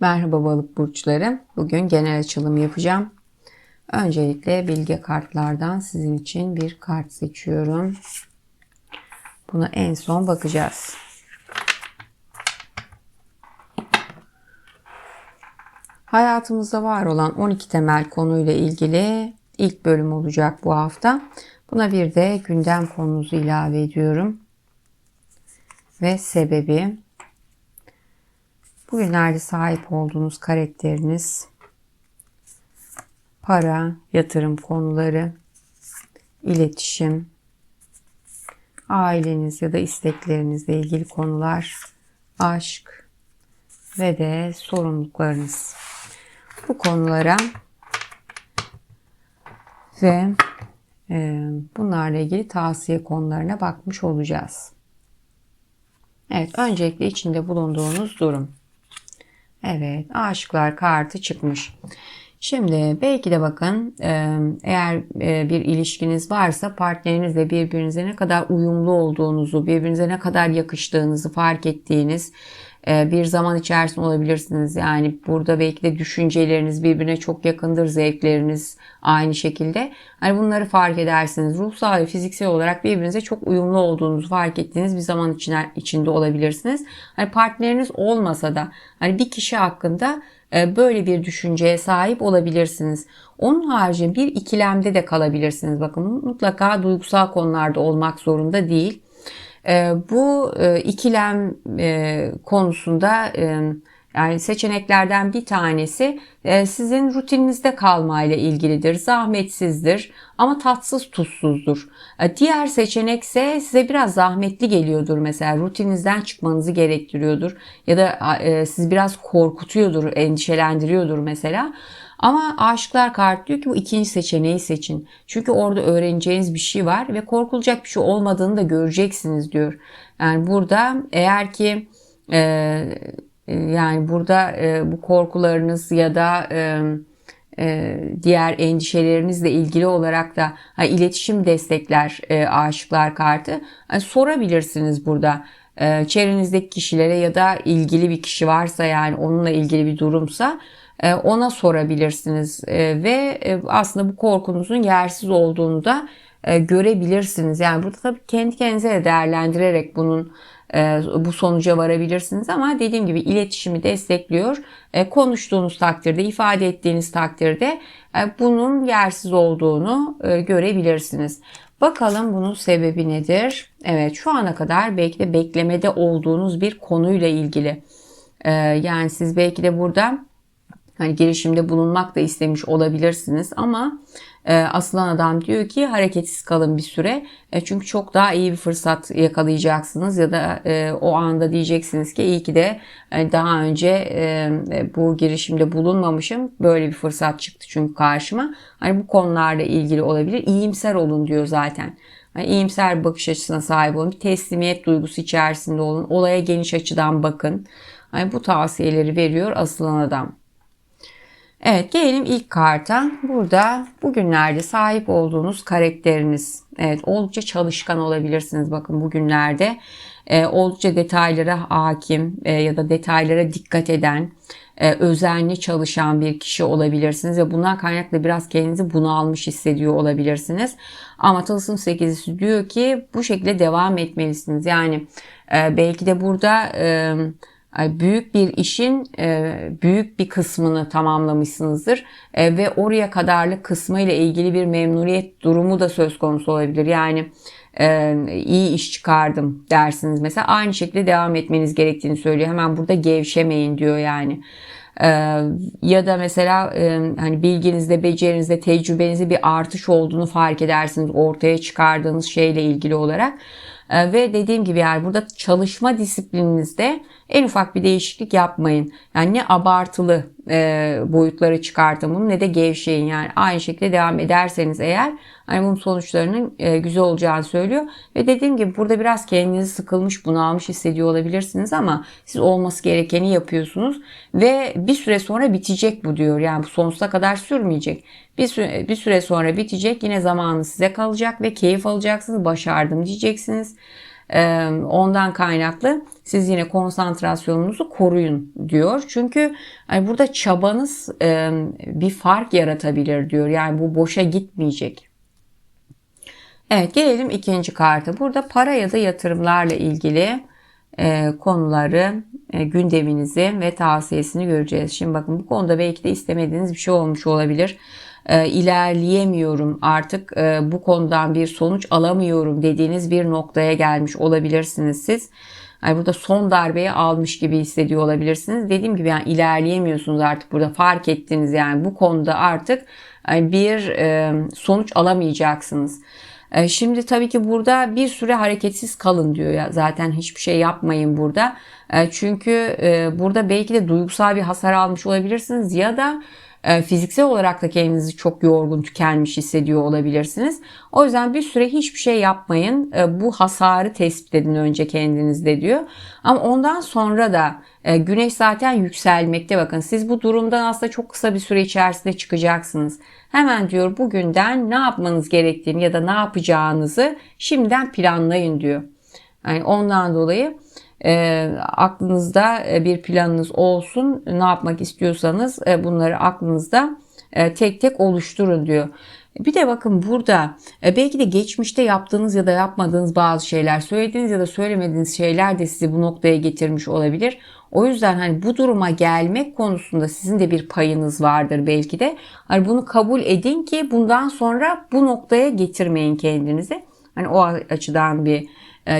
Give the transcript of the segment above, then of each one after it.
Merhaba balık burçları. Bugün genel açılım yapacağım. Öncelikle bilge kartlardan sizin için bir kart seçiyorum. Buna en son bakacağız. Hayatımızda var olan 12 temel konuyla ilgili ilk bölüm olacak bu hafta. Buna bir de gündem konusu ilave ediyorum. Ve sebebi Bugünlerde sahip olduğunuz karakteriniz, para, yatırım konuları, iletişim, aileniz ya da isteklerinizle ilgili konular, aşk ve de sorumluluklarınız. Bu konulara ve e, bunlarla ilgili tavsiye konularına bakmış olacağız. Evet, öncelikle içinde bulunduğunuz durum. Evet aşıklar kartı çıkmış. Şimdi belki de bakın e, eğer e, bir ilişkiniz varsa partnerinizle birbirinize ne kadar uyumlu olduğunuzu, birbirinize ne kadar yakıştığınızı fark ettiğiniz bir zaman içerisinde olabilirsiniz. Yani burada belki de düşünceleriniz birbirine çok yakındır, zevkleriniz aynı şekilde. Hani bunları fark edersiniz. Ruhsal ve fiziksel olarak birbirinize çok uyumlu olduğunuzu fark ettiğiniz bir zaman içine, içinde olabilirsiniz. Hani partneriniz olmasa da hani bir kişi hakkında e, böyle bir düşünceye sahip olabilirsiniz. Onun haricinde bir ikilemde de kalabilirsiniz. Bakın mutlaka duygusal konularda olmak zorunda değil. Ee, bu e, ikilem e, konusunda e, yani seçeneklerden bir tanesi sizin rutininizde kalmayla ilgilidir. Zahmetsizdir ama tatsız tuzsuzdur. Diğer seçenek ise size biraz zahmetli geliyordur mesela rutininizden çıkmanızı gerektiriyordur ya da sizi biraz korkutuyordur, endişelendiriyordur mesela. Ama aşıklar kart diyor ki bu ikinci seçeneği seçin. Çünkü orada öğreneceğiniz bir şey var ve korkulacak bir şey olmadığını da göreceksiniz diyor. Yani burada eğer ki e, yani burada e, bu korkularınız ya da e, e, diğer endişelerinizle ilgili olarak da hani iletişim destekler aşıklar kartı yani sorabilirsiniz burada çevrenizdeki kişilere ya da ilgili bir kişi varsa yani onunla ilgili bir durumsa ona sorabilirsiniz ve aslında bu korkunuzun yersiz olduğunu da görebilirsiniz. Yani burada tabii kendi kendinize de değerlendirerek bunun bu sonuca varabilirsiniz ama dediğim gibi iletişimi destekliyor. Konuştuğunuz takdirde, ifade ettiğiniz takdirde bunun yersiz olduğunu görebilirsiniz. Bakalım bunun sebebi nedir? Evet şu ana kadar belki de beklemede olduğunuz bir konuyla ilgili. Yani siz belki de burada hani girişimde bulunmak da istemiş olabilirsiniz ama e, aslan adam diyor ki hareketsiz kalın bir süre e, çünkü çok daha iyi bir fırsat yakalayacaksınız ya da e, o anda diyeceksiniz ki iyi ki de daha önce bu girişimde bulunmamışım böyle bir fırsat çıktı çünkü karşıma hani bu konularla ilgili olabilir iyimser olun diyor zaten. Yani iyimser bakış açısına sahip olun. Bir teslimiyet duygusu içerisinde olun. Olaya geniş açıdan bakın. Yani bu tavsiyeleri veriyor aslan adam. Evet gelelim ilk karta. Burada bugünlerde sahip olduğunuz karakteriniz. Evet oldukça çalışkan olabilirsiniz bakın bugünlerde. E, oldukça detaylara hakim e, ya da detaylara dikkat eden, e, özenli çalışan bir kişi olabilirsiniz ve bundan kaynaklı biraz kendinizi bunalmış hissediyor olabilirsiniz. Ama Tılsım 8'i diyor ki bu şekilde devam etmelisiniz. Yani e, belki de burada... E, büyük bir işin e, büyük bir kısmını tamamlamışsınızdır e, ve oraya kadarlık kısmı ile ilgili bir memnuniyet durumu da söz konusu olabilir. Yani e, iyi iş çıkardım dersiniz mesela aynı şekilde devam etmeniz gerektiğini söylüyor. Hemen burada gevşemeyin diyor yani. ya da mesela hani bilginizde, becerinizde, tecrübenizde bir artış olduğunu fark edersiniz ortaya çıkardığınız şeyle ilgili olarak. Ve dediğim gibi yani burada çalışma disiplininizde en ufak bir değişiklik yapmayın. Yani ne abartılı e, boyutları çıkartın bunu ne de gevşeyin. Yani aynı şekilde devam ederseniz eğer hani bunun sonuçlarının e, güzel olacağını söylüyor. Ve dediğim gibi burada biraz kendinizi sıkılmış bunalmış hissediyor olabilirsiniz ama siz olması gerekeni yapıyorsunuz. Ve bir süre sonra bitecek bu diyor. Yani bu sonsuza kadar sürmeyecek. Bir süre, bir süre sonra bitecek yine zamanı size kalacak ve keyif alacaksınız. Başardım diyeceksiniz. E, ondan kaynaklı siz yine konsantrasyonunuzu koruyun diyor. Çünkü yani burada çabanız e, bir fark yaratabilir diyor. Yani bu boşa gitmeyecek. Evet gelelim ikinci karta. Burada para ya da yatırımlarla ilgili e, konuları, e, gündeminizi ve tavsiyesini göreceğiz. Şimdi bakın bu konuda belki de istemediğiniz bir şey olmuş olabilir. E, ilerleyemiyorum artık e, bu konudan bir sonuç alamıyorum dediğiniz bir noktaya gelmiş olabilirsiniz siz. Yani burada son darbeyi almış gibi hissediyor olabilirsiniz. Dediğim gibi yani ilerleyemiyorsunuz artık burada fark ettiniz yani bu konuda artık bir e, sonuç alamayacaksınız. E, şimdi tabii ki burada bir süre hareketsiz kalın diyor ya zaten hiçbir şey yapmayın burada. E, çünkü burada belki de duygusal bir hasar almış olabilirsiniz ya da fiziksel olarak da kendinizi çok yorgun, tükenmiş hissediyor olabilirsiniz. O yüzden bir süre hiçbir şey yapmayın. Bu hasarı tespit edin önce kendinizde diyor. Ama ondan sonra da güneş zaten yükselmekte bakın. Siz bu durumdan aslında çok kısa bir süre içerisinde çıkacaksınız. Hemen diyor bugünden ne yapmanız gerektiğini ya da ne yapacağınızı şimdiden planlayın diyor. Yani ondan dolayı e, aklınızda bir planınız olsun. Ne yapmak istiyorsanız e, bunları aklınızda e, tek tek oluşturun diyor. Bir de bakın burada e, belki de geçmişte yaptığınız ya da yapmadığınız bazı şeyler, söylediğiniz ya da söylemediğiniz şeyler de sizi bu noktaya getirmiş olabilir. O yüzden hani bu duruma gelmek konusunda sizin de bir payınız vardır belki de. Hani bunu kabul edin ki bundan sonra bu noktaya getirmeyin kendinizi. Hani o açıdan bir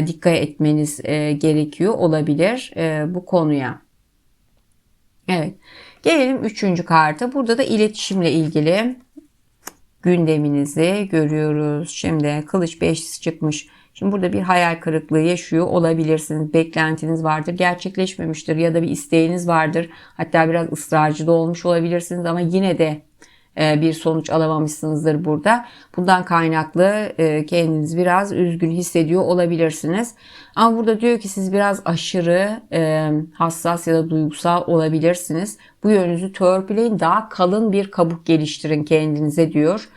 dikkat etmeniz e, gerekiyor olabilir e, bu konuya. Evet. Gelelim üçüncü karta. Burada da iletişimle ilgili gündeminizi görüyoruz. Şimdi kılıç beşlisi çıkmış. Şimdi burada bir hayal kırıklığı yaşıyor olabilirsiniz. Beklentiniz vardır, gerçekleşmemiştir ya da bir isteğiniz vardır. Hatta biraz ısrarcı da olmuş olabilirsiniz ama yine de e, bir sonuç alamamışsınızdır burada. Bundan kaynaklı e, kendiniz biraz üzgün hissediyor olabilirsiniz. Ama burada diyor ki siz biraz aşırı e, hassas ya da duygusal olabilirsiniz. Bu yönünüzü törpüleyin daha kalın bir kabuk geliştirin kendinize diyor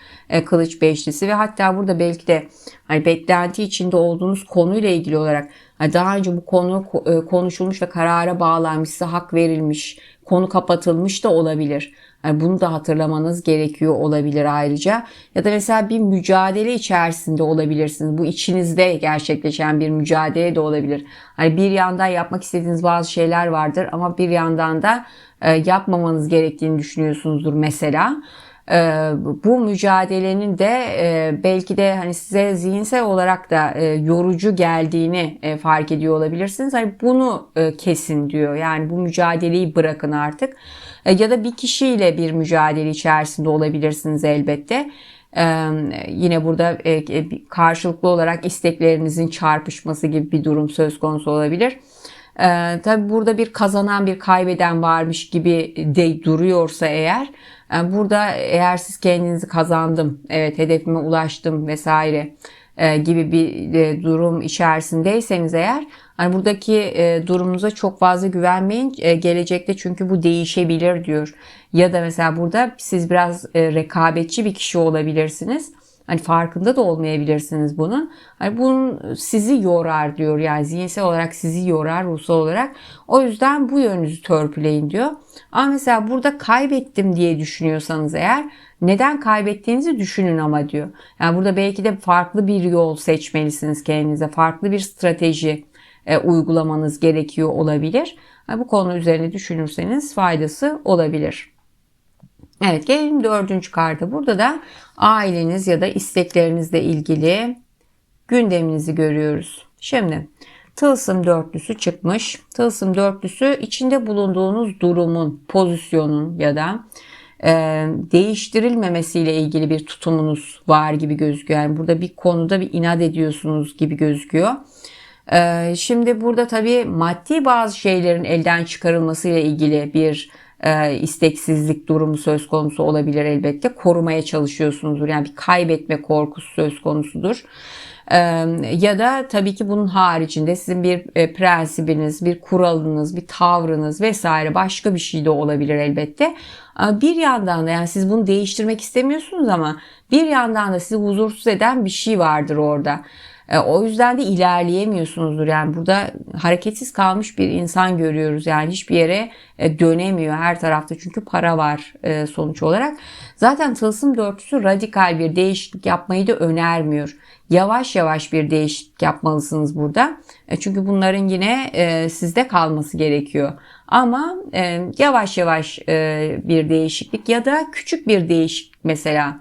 kılıç beşlisi ve hatta burada belki de hani beklenti içinde olduğunuz konuyla ilgili olarak daha önce bu konu konuşulmuş ve karara bağlanmış, hak verilmiş, konu kapatılmış da olabilir. Yani bunu da hatırlamanız gerekiyor olabilir ayrıca. Ya da mesela bir mücadele içerisinde olabilirsiniz. Bu içinizde gerçekleşen bir mücadele de olabilir. Hani bir yandan yapmak istediğiniz bazı şeyler vardır ama bir yandan da e, yapmamanız gerektiğini düşünüyorsunuzdur mesela. Ee, bu mücadelenin de e, belki de hani size zihinsel olarak da e, yorucu geldiğini e, fark ediyor olabilirsiniz. Hani bunu kesin diyor. Yani bu mücadeleyi bırakın artık. Ya da bir kişiyle bir mücadele içerisinde olabilirsiniz elbette. Ee, yine burada e, karşılıklı olarak isteklerinizin çarpışması gibi bir durum söz konusu olabilir. Ee, tabi burada bir kazanan bir kaybeden varmış gibi de duruyorsa eğer yani burada eğer siz kendinizi kazandım, evet hedefime ulaştım vesaire e, gibi bir e, durum içerisindeyseniz eğer hani buradaki e, durumunuza çok fazla güvenmeyin. E, gelecekte çünkü bu değişebilir diyor. Ya da mesela burada siz biraz e, rekabetçi bir kişi olabilirsiniz. Hani farkında da olmayabilirsiniz bunun. Hani bunun sizi yorar diyor. Yani zihinsel olarak sizi yorar ruhsal olarak. O yüzden bu yönünüzü törpüleyin diyor. Ama mesela burada kaybettim diye düşünüyorsanız eğer neden kaybettiğinizi düşünün ama diyor. Yani burada belki de farklı bir yol seçmelisiniz kendinize. Farklı bir strateji e, uygulamanız gerekiyor olabilir. Bu konu üzerine düşünürseniz faydası olabilir. Evet gelelim dördüncü karta. Burada da aileniz ya da isteklerinizle ilgili gündeminizi görüyoruz. Şimdi tılsım dörtlüsü çıkmış. Tılsım dörtlüsü içinde bulunduğunuz durumun, pozisyonun ya da e, değiştirilmemesiyle ilgili bir tutumunuz var gibi gözüküyor. Yani burada bir konuda bir inat ediyorsunuz gibi gözüküyor. E, şimdi burada tabii maddi bazı şeylerin elden çıkarılmasıyla ilgili bir e, isteksizlik durumu söz konusu olabilir elbette. Korumaya çalışıyorsunuzdur. Yani bir kaybetme korkusu söz konusudur. E, ya da tabii ki bunun haricinde sizin bir e, prensibiniz, bir kuralınız, bir tavrınız vesaire başka bir şey de olabilir elbette. Bir yandan da yani siz bunu değiştirmek istemiyorsunuz ama bir yandan da sizi huzursuz eden bir şey vardır orada. E, o yüzden de ilerleyemiyorsunuzdur. Yani burada hareketsiz kalmış bir insan görüyoruz. Yani hiçbir yere e, dönemiyor her tarafta çünkü para var e, sonuç olarak. Zaten tılsım dörtlüsü radikal bir değişiklik yapmayı da önermiyor. Yavaş yavaş bir değişiklik yapmalısınız burada. Çünkü bunların yine sizde kalması gerekiyor. Ama yavaş yavaş bir değişiklik ya da küçük bir değişiklik mesela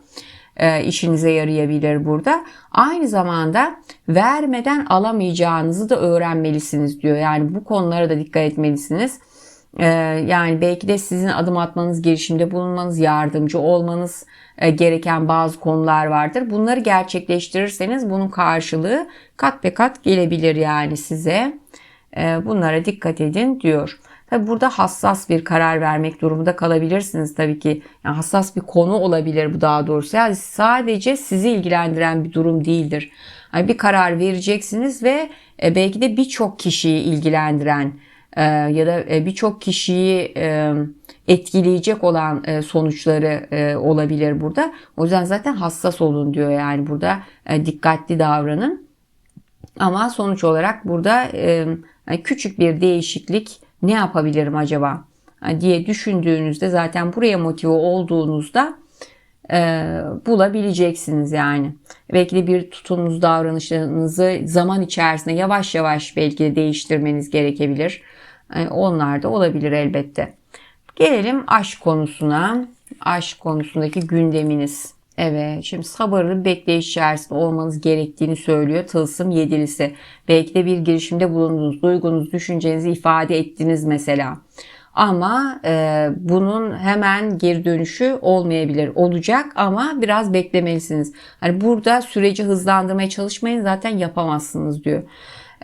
e, işinize yarayabilir burada. Aynı zamanda vermeden alamayacağınızı da öğrenmelisiniz diyor. Yani bu konulara da dikkat etmelisiniz. E, yani belki de sizin adım atmanız, girişimde bulunmanız, yardımcı olmanız e, gereken bazı konular vardır. Bunları gerçekleştirirseniz bunun karşılığı kat be kat gelebilir yani size. Bunlara dikkat edin diyor. Tabi burada hassas bir karar vermek durumunda kalabilirsiniz tabii ki. Yani hassas bir konu olabilir bu daha doğrusu. Yani sadece sizi ilgilendiren bir durum değildir. Yani bir karar vereceksiniz ve e, belki de birçok kişiyi ilgilendiren ya da birçok kişiyi etkileyecek olan e, sonuçları e, olabilir burada. O yüzden zaten hassas olun diyor yani burada e, dikkatli davranın. Ama sonuç olarak burada küçük bir değişiklik ne yapabilirim acaba diye düşündüğünüzde zaten buraya motive olduğunuzda bulabileceksiniz yani. Belki de bir tutumunuz davranışlarınızı zaman içerisinde yavaş yavaş belki de değiştirmeniz gerekebilir. onlar da olabilir elbette. Gelelim aşk konusuna. Aşk konusundaki gündeminiz. Evet şimdi sabırlı bekleyiş içerisinde olmanız gerektiğini söylüyor Tılsım yedilisi. Belki de bir girişimde bulundunuz, duygunuz, düşüncenizi ifade ettiniz mesela. Ama e, bunun hemen geri dönüşü olmayabilir. Olacak ama biraz beklemelisiniz. Hani burada süreci hızlandırmaya çalışmayın zaten yapamazsınız diyor.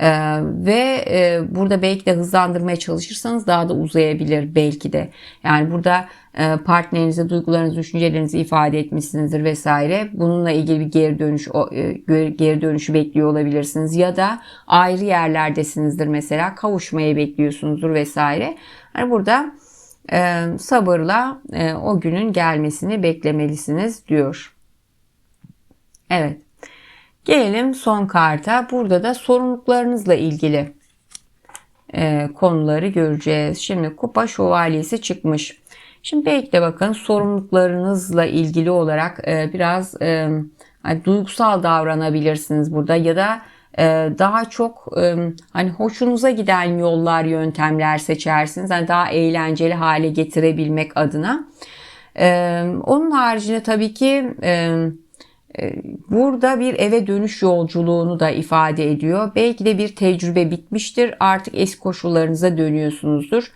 Ee, ve e, burada belki de hızlandırmaya çalışırsanız daha da uzayabilir belki de. Yani burada e, partnerinize duygularınızı, düşüncelerinizi ifade etmişsinizdir vesaire. Bununla ilgili bir geri dönüş e, geri dönüşü bekliyor olabilirsiniz ya da ayrı yerlerdesinizdir mesela kavuşmayı bekliyorsunuzdur vesaire. Yani burada e, sabırla e, o günün gelmesini beklemelisiniz diyor. Evet. Gelelim son karta. Burada da sorumluluklarınızla ilgili e, konuları göreceğiz. Şimdi kupa şövalyesi çıkmış. Şimdi belki de bakın sorumluluklarınızla ilgili olarak e, biraz e, hani duygusal davranabilirsiniz burada ya da e, daha çok e, hani hoşunuza giden yollar, yöntemler seçersiniz. Yani daha eğlenceli hale getirebilmek adına. E, onun haricinde tabii ki e, burada bir eve dönüş yolculuğunu da ifade ediyor. Belki de bir tecrübe bitmiştir. Artık eski koşullarınıza dönüyorsunuzdur.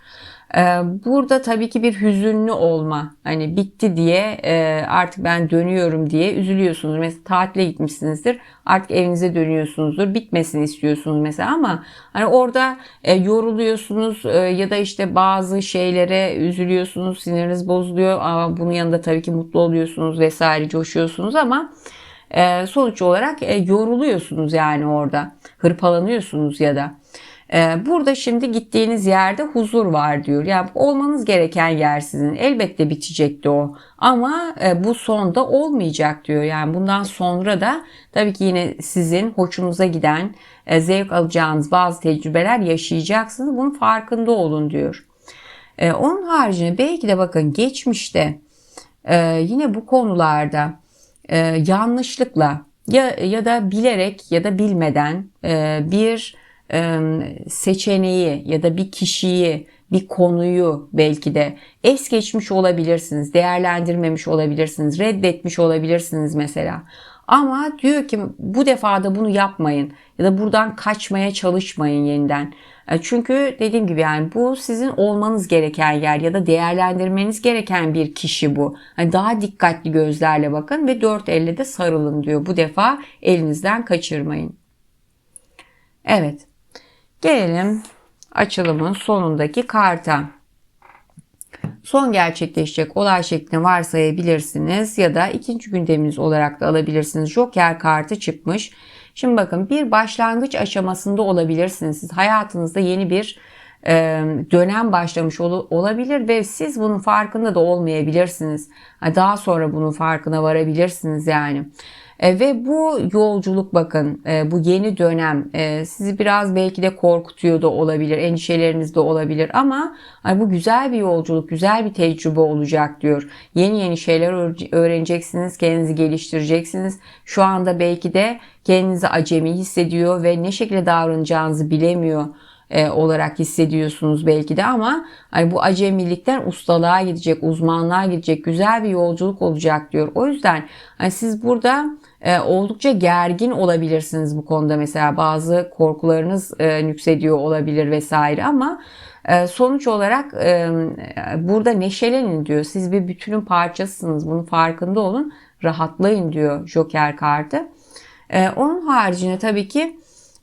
Ee, burada tabii ki bir hüzünlü olma. Hani bitti diye e, artık ben dönüyorum diye üzülüyorsunuz. Mesela tatile gitmişsinizdir. Artık evinize dönüyorsunuzdur. Bitmesini istiyorsunuz mesela ama hani orada e, yoruluyorsunuz e, ya da işte bazı şeylere üzülüyorsunuz. Siniriniz bozuluyor. Ama bunun yanında tabii ki mutlu oluyorsunuz vesaire coşuyorsunuz ama sonuç olarak yoruluyorsunuz yani orada. Hırpalanıyorsunuz ya da. Ee, burada şimdi gittiğiniz yerde huzur var diyor. Yani olmanız gereken yer sizin. Elbette bitecekti o. Ama e, bu sonda olmayacak diyor. Yani bundan sonra da tabii ki yine sizin hoşunuza giden, e, zevk alacağınız bazı tecrübeler yaşayacaksınız. Bunun farkında olun diyor. E, onun haricinde belki de bakın geçmişte yine bu konularda yanlışlıkla ya, ya da bilerek ya da bilmeden bir seçeneği ya da bir kişiyi, bir konuyu belki de es geçmiş olabilirsiniz, değerlendirmemiş olabilirsiniz, reddetmiş olabilirsiniz mesela. Ama diyor ki bu defada bunu yapmayın ya da buradan kaçmaya çalışmayın yeniden. Çünkü dediğim gibi yani bu sizin olmanız gereken yer ya da değerlendirmeniz gereken bir kişi bu. Yani daha dikkatli gözlerle bakın ve dört elle de sarılın diyor. Bu defa elinizden kaçırmayın. Evet. Gelelim açılımın sonundaki karta. Son gerçekleşecek olay şeklini varsayabilirsiniz ya da ikinci gündeminiz olarak da alabilirsiniz. Joker kartı çıkmış. Şimdi bakın bir başlangıç aşamasında olabilirsiniz. Siz hayatınızda yeni bir e, dönem başlamış olabilir ve siz bunun farkında da olmayabilirsiniz. Daha sonra bunun farkına varabilirsiniz yani. E, ve bu yolculuk bakın e, bu yeni dönem e, sizi biraz belki de korkutuyor da olabilir, endişeleriniz de olabilir ama bu güzel bir yolculuk, güzel bir tecrübe olacak diyor. Yeni yeni şeyler öğre- öğreneceksiniz, kendinizi geliştireceksiniz. Şu anda belki de kendinizi acemi hissediyor ve ne şekilde davranacağınızı bilemiyor olarak hissediyorsunuz belki de ama hani bu acemilikten ustalığa gidecek, uzmanlığa gidecek güzel bir yolculuk olacak diyor. O yüzden hani siz burada e, oldukça gergin olabilirsiniz bu konuda mesela bazı korkularınız e, yükseliyor olabilir vesaire ama e, sonuç olarak e, burada neşelenin diyor. Siz bir bütünün parçasısınız. Bunun farkında olun. Rahatlayın diyor Joker kartı. E, onun haricinde tabii ki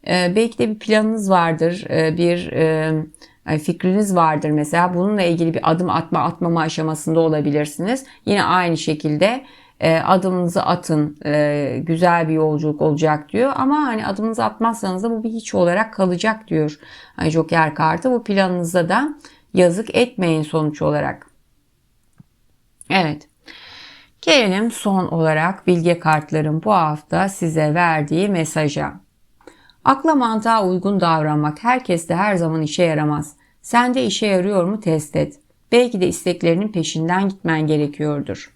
e, belki de bir planınız vardır, e, bir e, fikriniz vardır mesela. Bununla ilgili bir adım atma atmama aşamasında olabilirsiniz. Yine aynı şekilde e, adımınızı atın, e, güzel bir yolculuk olacak diyor. Ama hani adımınızı atmazsanız da bu bir hiç olarak kalacak diyor hani Joker kartı. Bu planınıza da yazık etmeyin sonuç olarak. Evet. Gelelim son olarak bilge kartların bu hafta size verdiği mesaja. Akla mantığa uygun davranmak herkeste her zaman işe yaramaz. Sende işe yarıyor mu test et. Belki de isteklerinin peşinden gitmen gerekiyordur.